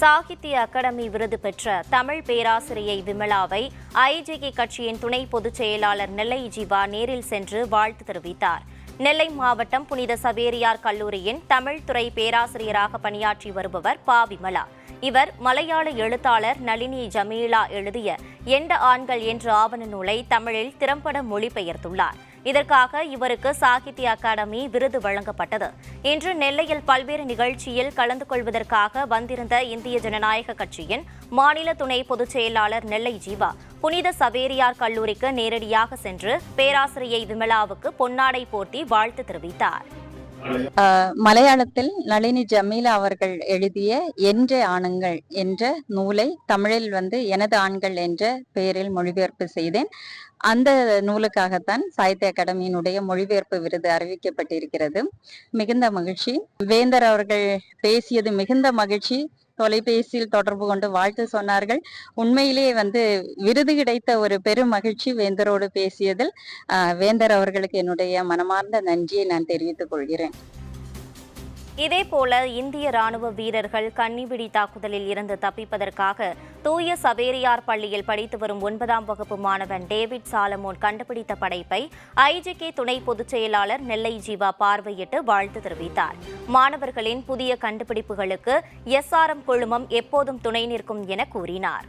சாகித்ய அகாடமி விருது பெற்ற தமிழ் பேராசிரியை விமலாவை ஐஜேகே கட்சியின் துணை பொதுச் செயலாளர் நெல்லை ஜீவா நேரில் சென்று வாழ்த்து தெரிவித்தார். நெல்லை மாவட்டம் புனித சவேரியார் கல்லூரியின் தமிழ்துறை பேராசிரியராக பணியாற்றி வருபவர் பா. விமலா. இவர் மலையாள எழுத்தாளர் நளினி ஜமீலா எழுதிய எண்ட ஆண்கள் என்ற ஆவண நூலை தமிழில் திறம்பட மொழிபெயர்த்துள்ளார். இதற்காக இவருக்கு சாகித்ய அகாடமி விருது வழங்கப்பட்டது. இன்று நெல்லையில் பல்வேறு நிகழ்ச்சியில் கலந்து கொள்வதற்காக வந்திருந்த இந்திய ஜனநாயக கட்சியின் மாநில துணை பொதுச் செயலாளர் நெல்லை ஜீவா புனித சவேரியார் கல்லூரிக்கு நேரடியாக சென்று பேராசிரியை விமலாவுக்கு பொன்னாடை போர்த்தி வாழ்த்து தெரிவித்தார். மலையாளத்தில் நளினி ஜமீலா அவர்கள் எழுதிய என்ற ஆணுங்கள் என்ற நூலை தமிழில் வந்து எனது ஆண்கள் என்ற பெயரில் மொழிபெயர்ப்பு செய்தேன். அந்த நூலுக்காகத்தான் சாகித்ய அகாடமியினுடைய மொழிபெயர்ப்பு விருது அறிவிக்கப்பட்டிருக்கிறது. மிகுந்த மகிழ்ச்சி. வேந்தர் அவர்கள் பேசியது மிகுந்த மகிழ்ச்சி. தொலைபேசியில் தொடர்பு கொண்டு வாழ்த்து சொன்னார்கள். உண்மையிலேயே வந்து விருது கிடைத்த ஒரு பெரும் மகிழ்ச்சி வேந்தரோடு பேசியதில் வேந்தர் அவர்களுக்கு என்னுடைய மனமார்ந்த நன்றியை நான் தெரிவித்துக் கொள்கிறேன். இதேபோல இந்திய ராணுவ வீரர்கள் கன்னிபிடி தாக்குதலில் இருந்து தப்பிப்பதற்காக தூய சவேரியார் பள்ளியில் படித்து வரும் ஒன்பதாம் வகுப்பு மாணவன் டேவிட் சாலமோன் கண்டுபிடித்த படைப்பை ஐஜிகே துணை பொதுச் செயலாளர் நெல்லை ஜீவா பார்வையிட்டு வாழ்த்து தெரிவித்தார். மாணவர்களின் புதிய கண்டுபிடிப்புகளுக்கு எஸ்ஆர்எம் குழுமம் எப்போதும் துணை நிற்கும் என கூறினார்.